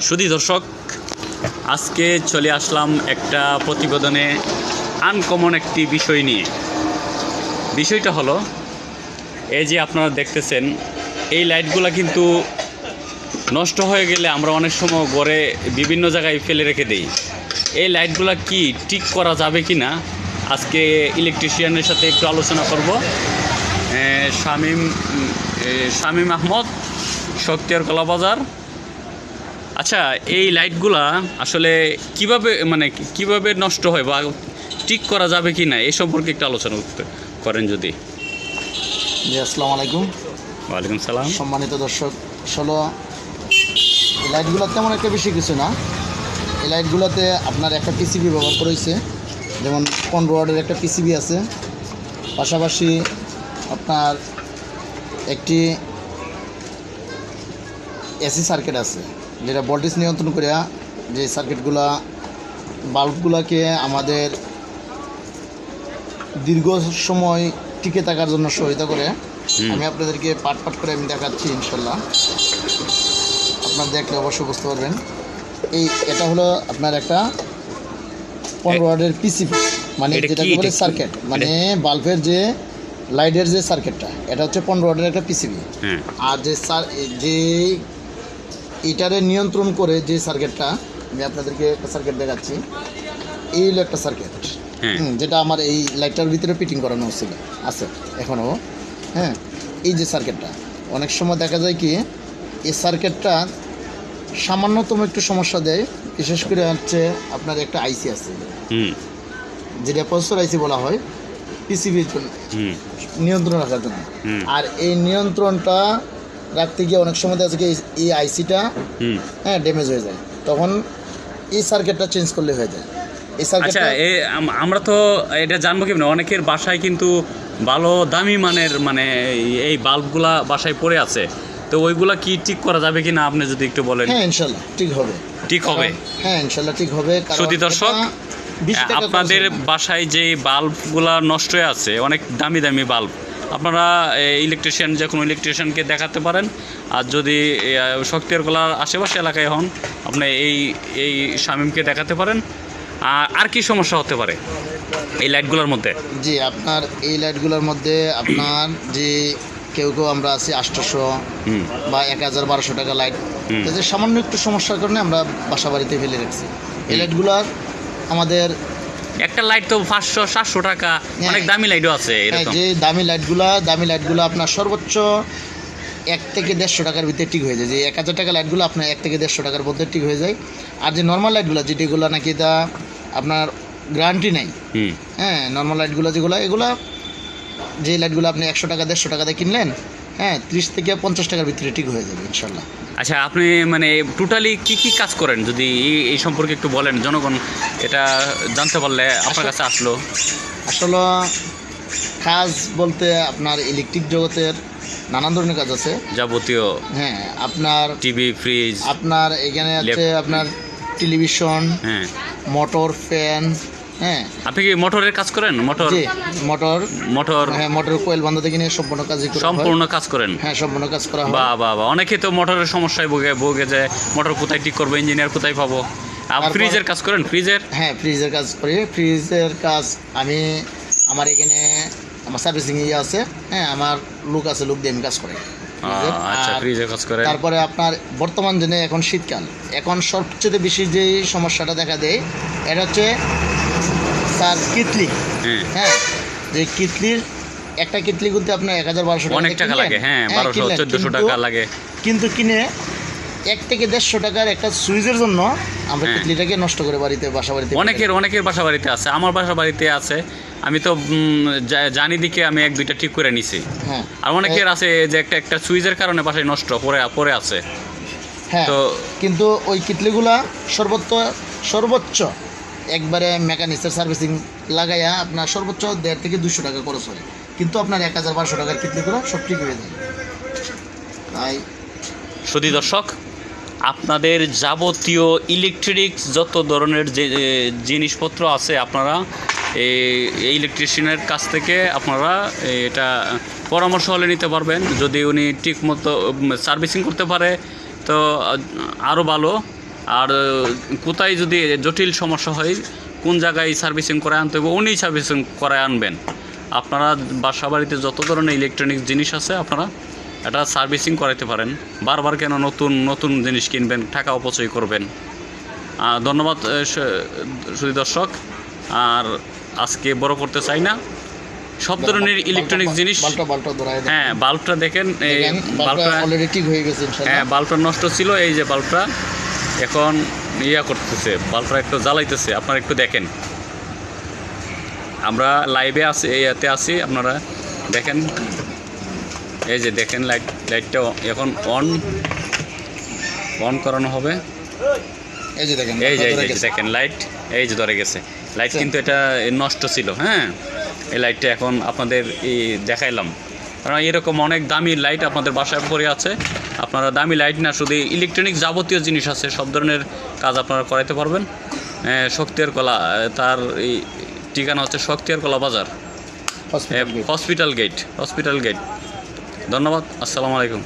সুধী দর্শক, আজকে চলে আসলাম একটা প্রতিবেদনে আনকমন একটি বিষয় নিয়ে। বিষয়টা হলো, এই যে আপনারা দেখতেছেন, এই লাইটগুলো কিন্তু নষ্ট হয়ে গেলে আমরা অনেক সময় ঘরে বিভিন্ন জায়গায় ফেলে রেখে দেই। এই লাইটগুলো কি ঠিক করা যাবে কি না আজকে ইলেকট্রিশিয়ানের সাথে একটু আলোচনা করব। শামীম শামীম আহমদ, শক্তিয়ার কলা বাজার আচ্ছা এই লাইটগুলা আসলে কীভাবে মানে কীভাবে নষ্ট হয় বা ঠিক করা যাবে কি না এই সম্পর্কে একটু আলোচনা করতে করেন যদি। জি আসসালামু আলাইকুম। ওয়ালাইকুম সালাম। সম্মানিত দর্শক আসলে এই লাইটগুলো তেমন একটা বেশি কিছু না। এই লাইটগুলোতে আপনার একটা পিসিবি ব্যবহার করেছে যেমন পনেরো ওয়ার্ডের একটা পিসিবি আছে। পাশাপাশি আপনার একটি এসি সার্কিট আছে। যেটা ভোল্টেজ নিয়ন্ত্রণ করে যে সার্কিটগুলা বাল্বগুলাকে আমাদের দীর্ঘ সময় টিকে থাকার জন্য সহায়তা করে। আমি আপনাদেরকে পাট পাট করে আমি দেখাচ্ছি ইনশাল্লাহ আপনার দেখলে অবশ্যই বুঝতে পারবেন। এই এটা হলো আপনার একটা পনেরো ওয়ার্ডের পিসিবি মানে যেটাকে? বলে সার্কিট মানে বাল্বের যে লাইটের যে সার্কিটটা এটা হচ্ছে পনেরো ওয়ার্ডের একটা পিসিবি হ্যাঁ। আর যে সার যে এটারে নিয়ন্ত্রণ করে যে সার্কিটটা আমি আপনাদেরকে একটা সার্কিট দেখাচ্ছি। এই হলো একটা সার্কিট হ্যাঁ। যেটা আমার এই লাইটটার ভিতরে ফিটিং করানো হচ্ছিল আছে এখনও হ্যাঁ এই যে সার্কিটটা অনেক সময় দেখা যায় কি এই সার্কিটটা সামান্যতম একটু সমস্যা দেয়। বিশেষ করে হচ্ছে আপনার একটা আইসি আছে। হুম। যেটা প্রসেসর আইসি বলা হয় পিসিবির জন্য। নিয়ন্ত্রণ রাখার জন্য। আর এই নিয়ন্ত্রণটা রাখতে গিয়ে অনেক সময় দেখা যায় এই- আইসিটা হ্যাঁ ড্যামেজ হয়ে যায়। তখন এই সার্কিটটা চেঞ্জ করলে হয়ে যায়। এই আচ্ছা সার্কিটটা আমরা তো এটা জানব কি অনেকের বাসায় কিন্তু ভালো দামি মানের মানে এই বাল্বগুলা বাসায় পড়ে আছে। তো ওইগুলা কি ঠিক করা যাবে কি না আপনি যদি একটু বলেন? হ্যাঁ ইনশাল্লাহ ঠিক হবে। ঠিক হবে? হ্যাঁ ইনশাল্লাহ ঠিক হবে। শ্রুতি দর্শক, এটা 20 টাকা আপনাদের। বাসায় যে বাল্বগুলা নষ্ট হয়ে আছে অনেক দামি দামি বাল্ব আপনারা ইলেকট্রিশিয়ান যে কোনো ইলেকট্রিশিয়ানকে দেখাতে পারেন। আর যদি শক্তির গোলার আশেপাশে এলাকায় হন আপনি এই এই শামিমকে দেখাতে পারেন। আর আর কি সমস্যা হতে পারে এই লাইটগুলোর মধ্যে? জি আপনার এই লাইটগুলোর মধ্যে আপনার যে কেউ কেউ আমরা আছি আটশোশো বা এক হাজার বারোশো টাকা লাইট। তাদের সামান্য একটু সমস্যার কারণে আমরা বাসা বাড়িতে ফেলে রাখছি। এই লাইটগুলার আমাদের একটা লাইট তো পাঁচশো সাতশো টাকা। অনেক দামি লাইটও আছে হ্যাঁ, যে দামি লাইটগুলা দামি লাইটগুলো আপনার সর্বোচ্চ এক থেকে দেড়শো টাকার ভিতরে ঠিক হয়ে যায়। যে এক হাজার টাকা লাইটগুলো আপনার এক থেকে দেড়শো টাকার মধ্যে ঠিক হয়ে যায়। আর যে নর্মাল লাইটগুলো যেটিগুলো নাকি তা আপনার গ্যারান্টি নাই। হ্যাঁ নর্মাল লাইটগুলো যেগুলো এগুলো যে লাইটগুলো আপনি একশো টাকা দেড়শো টাকাতে কিনলেন হ্যাঁ ত্রিশ থেকে পঞ্চাশ টাকার ভিতরে ঠিক হয়ে যাবে ইনশাল্লাহ। আচ্ছা আপনি মানে টোটালি কি কি কাজ করেন? যদি এই- সম্পর্কে একটু বলেন জনগণ এটা জানতে পারলে আপনার কাছে আসলো। আসলে কাজ বলতে আপনার ইলেকট্রিক জগতের নানান ধরনের কাজ আছে। যাবতীয় হ্যাঁ আপনার টিভি ফ্রিজ আপনার এখানে আছে আপনার টেলিভিশন হ্যাঁ। মোটর ফ্যান হ্যাঁ। আপনি কি মোটরের কাজ করেন? মোটর? মোটর। মোটর? হ্যাঁ মোটর কোয়েল বান্ধা থেকে নিয়ে সম্পূর্ণ করা সম্পূর্ণ কাজ করেন? হ্যাঁ সম্পূর্ণ কাজ করা হয়। বা বা বা অনেকে তো মোটরের সমস্যায় ভোগে ভোগে যায়। মোটর কোথায় ঠিক করব ইঞ্জিনিয়ার কোথায় পাবো? আপনি ফ্রিজের কাজ করেন? ফ্রিজের? হ্যাঁ ফ্রিজের কাজ করি। ফ্রিজের কাজ আমি আমার এখানে আমার সার্ভিসিং ইয়ে আছে। হ্যাঁ আমার লোক আছে লোক দিয়ে আমি কাজ করি। আচ্ছা আর ফ্রিজের কাজ করেন। তারপরে আপনার বর্তমান দিনে এখন শীতকাল। এখন সবচেয়ে বেশি যে সমস্যাটা দেখা দেয় এটা হচ্ছে স্যার কিতলি। হ্যাঁ হ্যাঁ যে কিতলির একটা কিতলি করতে আপনার এক হাজার বারোশো অনেক টাকা লাগে হ্যাঁ বারোশো কিনলেন, চোদ্দোশো কিন্তু- টাকা লাগে। কিন্তু কিনে এক থেকে দেড়শো টাকার একটা সুইচের জন্য আমরা হ্যাঁ। কিতলিটাকে নষ্ট করে বাড়িতে বাসা বাড়িতে অনেকের অনেকের বাসা বাড়িতে আছে আমার বাসা বাড়িতে আছে। আমি তো জানি দিকে আমি এক দুইটা ঠিক করে নিছি। হ্যাঁ। আর অনেকের আছে যে একটা একটা সুইচের কারণে বাসায় নষ্ট পরে পরে আছে। হ্যাঁ তো কিন্তু ওই কিতলিগুলা সর্বোচ্চ সর্বোচ্চ একবারে মেকানিক্সের সার্ভিসিং লাগাইয়া আপনার সর্বোচ্চ দেড় থেকে দুশো টাকা খরচ হয়। কিন্তু আপনার এক হাজার বারোশো টাকার কিতলিগুলো সব ঠিক হয়ে যায়। তাই সুধী দর্শক, আপনাদের যাবতীয় ইলেকট্রিক যত ধরনের যে জিনিসপত্র আছে আপনারা এই ইলেকট্রিশিয়ানের কাছ থেকে আপনারা এটা পরামর্শ হলে নিতে পারবেন। যদি উনি ঠিক মতো সার্ভিসিং করতে পারে, তো আরও ভালো। আর কোথায় যদি জটিল সমস্যা হয় কোন জায়গায় সার্ভিসিং করে আনতে হবে উনি সার্ভিসিং করে আনবেন। আপনারা বাসা বাড়িতে যত ধরনের ইলেকট্রনিক জিনিস আছে আপনারা এটা সার্ভিসিং করাতে পারেন। বারবার কেন নতুন নতুন জিনিস কিনবেন টাকা অপচয় করবেন। ধন্যবাদ শুধু দর্শক। আর আজকে বড় করতে চাই না। সব ধরনের ইলেকট্রনিক জিনিস হ্যাঁ বাল্বটা দেখেন এই বাল্বটা হয়ে গেছে হ্যাঁ বাল্বটা নষ্ট ছিল এই যে বাল্বটা। এখন ইয়া করতেছে বাল্বটা একটু জ্বালাইতেছে। আপনারা একটু দেখেন। আমরা লাইভে আছি ইয়াতে আছি আপনারা দেখেন। এই যে দেখেন লাইট লাইটটা এখন অন অন করানো হবে। এই যে দেখেন এই যে এই যে দেখেন লাইট এই যে ধরে গেছে। লাইট আচ্ছা। কিন্তু এটা নষ্ট ছিল হ্যাঁ? এই লাইটটা এখন আপনাদের এই দেখাইলাম। কারণ এরকম অনেক দামি লাইট আপনাদের বাসায় পড়ে আছে। আপনারা দামি লাইট না শুধু ইলেকট্রনিক যাবতীয় জিনিস আছে সব ধরনের কাজ আপনারা করাইতে পারবেন। শক্তির শক্তিয়ার কলা তার এই ঠিকানা হচ্ছে শক্তিয়ার কলা বাজার। হসপিটাল গেট হসপিটাল গেট ধন্যবাদ আসসালামু আলাইকুম।